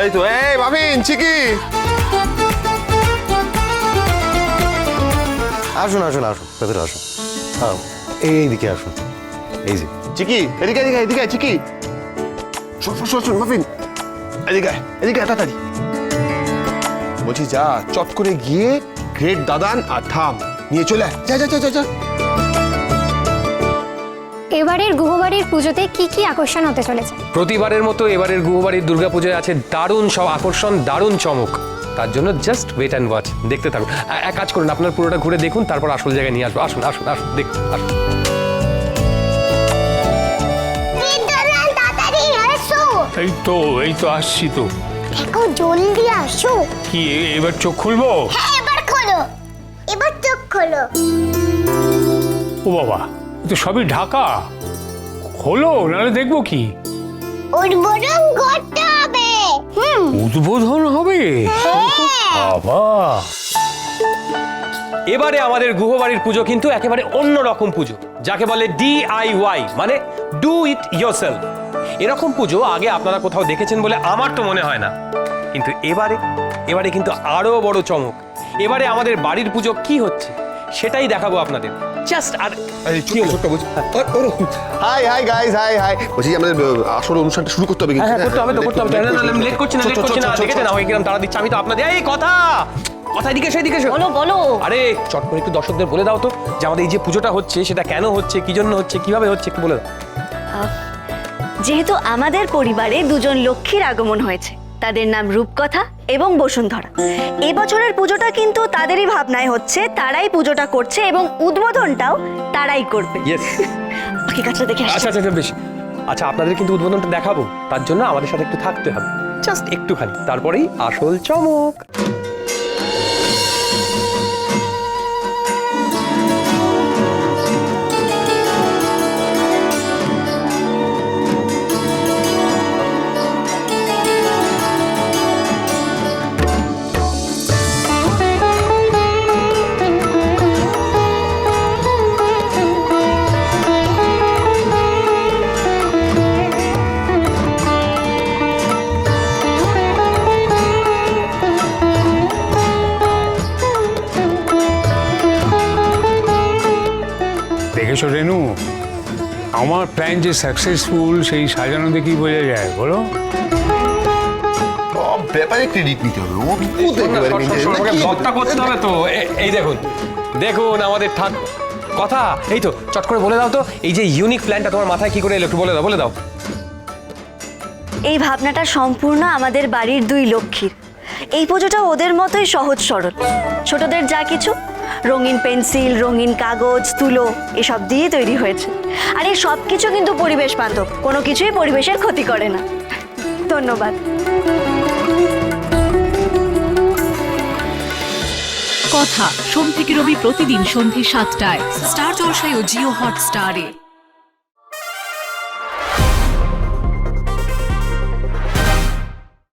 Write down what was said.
এই তো, এই ভাবিন চিকি আসুন আসুন আসুন, ভেতরে আসুন। এইদিকে আসুন। এই যে চিকি এদিকে এদিকে এদিকে চিকি শোন মাফিন এদিকে এদিকে, তাড়াতাড়ি। বলছি, যা, চট করে গিয়ে, গ্রেট দাদান আর থাম, নিয়ে চলে। যা যা যা যা যা। এবারের গুহবাড়ির পুজোতে কি কি আকর্ষণ হতে চলেছে? প্রতিবারের মতো এবারের গুহবাড়ির দুর্গাপুজোয় আছে দারুণ সব আকর্ষণ দারুণ চমক। তার জন্য জাস্ট ওয়েট অ্যান্ড ওয়াচ দেখতে থাকুন। এক কাজ করুন আপনার পুরোটা ঘুরে দেখুন তারপর আসল জায়গায় নিয়ে আসব। আসুন আসুন আসুন দেখুন আসুন। এই তো এই তো আসছি তো। দেখো জলদি আসো। কি এবার চোখ খুলবো? হ্যাঁ এবার খোলো। এবার চোখ খোলো। ও বাবা তো সবই ঢাকা। হলো নাহলে দেখব কি? উদ্বোধন করতে হবে। হুম। উদ্বোধন হবে? বাবা। এবারে আমাদের গুহবাড়ির পুজো কিন্তু একেবারে অন্য রকম পুজো যাকে বলে ডিআইওয়াই মানে ডু ইট ইয়োরসেলফ এরকম পুজো আগে আপনারা কোথাও দেখেছেন বলে আমার তো মনে হয় না। কিন্তু এবারে এবারে কিন্তু আরও বড় চমক। এবারে আমাদের বাড়ির পুজো কি হচ্ছে সেটাই দেখাবো আপনাদের। জাস্ট আর কি hi hi guys hi hi বলছি আমাদের আসল অনুষ্ঠানটা শুরু করতে হবে কিন্তু হ্যাঁ হ্যাঁ, করতে হবে তো করতে হবে না, না, না, লেট করছি না লেট করছি না। দেখেছেন চল। কিরম তারা দিচ্ছে আমি তো আপনাদের এই কথা! কথা এদিকে সেদিকে। বলো বলো। আরে চট করে একটু দর্শকদের বলে দাও তো যে আমাদের এই যে পুজোটা হচ্ছে সেটা কেন হচ্ছে কি জন্য হচ্ছে কীভাবে হচ্ছে একটু বলে দাও। যেহেতু আমাদের পরিবারে দুজন লক্ষ্মীর আগমন হয়েছে তাদের নাম রূপকথা এবং বসুন্ধরা। এবছরের পুজোটা কিন্তু তাদেরই ভাবনায় হচ্ছে তারাই পুজোটা করছে এবং উদ্বোধনটাও তারাই করবে। বাকি কাজটা দেখে। আচ্ছা আচ্ছা আচ্ছা, বেশ। আচ্ছা আপনাদের কিন্তু উদ্বোধনটা দেখাবো তার জন্য আমাদের সাথে একটু থাকতে হবে। জাস্ট একটুখানি তারপরেই আসল চমক। দেখেছ রেনু? আমার প্ল্যান যে সাকসেসফুল সেই সাজানো দেখেই বোঝা যায় বলো। সব ব্যাপারে ক্রেডিট নিতে হবে একেবারে করতে হবে তো। এই দেখুন দেখুন আমাদের ঠাক কথা এই তো চট করে বলে দাও তো এই যে ইউনিক প্ল্যানটা তোমার মাথায় কি করে এলো একটু বলে দাও বলে দাও। এই ভাবনাটা সম্পূর্ণ আমাদের বাড়ির দুই লক্ষ্মীর। এই পুজোটা ওদের মতোই সহজ সরল। ছোটদের যা কিছু, রঙিন পেন্সিল, রঙিন কাগজ, তুলো, এসব দিয়ে তৈরি হয়েছে। আর এই সব কিছু কিন্তু পরিবেশ বান্ধব, কোনো কিছুই পরিবেশের ক্ষতি করে না। ধন্যবাদ। কথা, সোম থেকে রবি প্রতিদিন সন্ধে সাতটায়। স্টার জলসায় ও জিও হটস্টারে।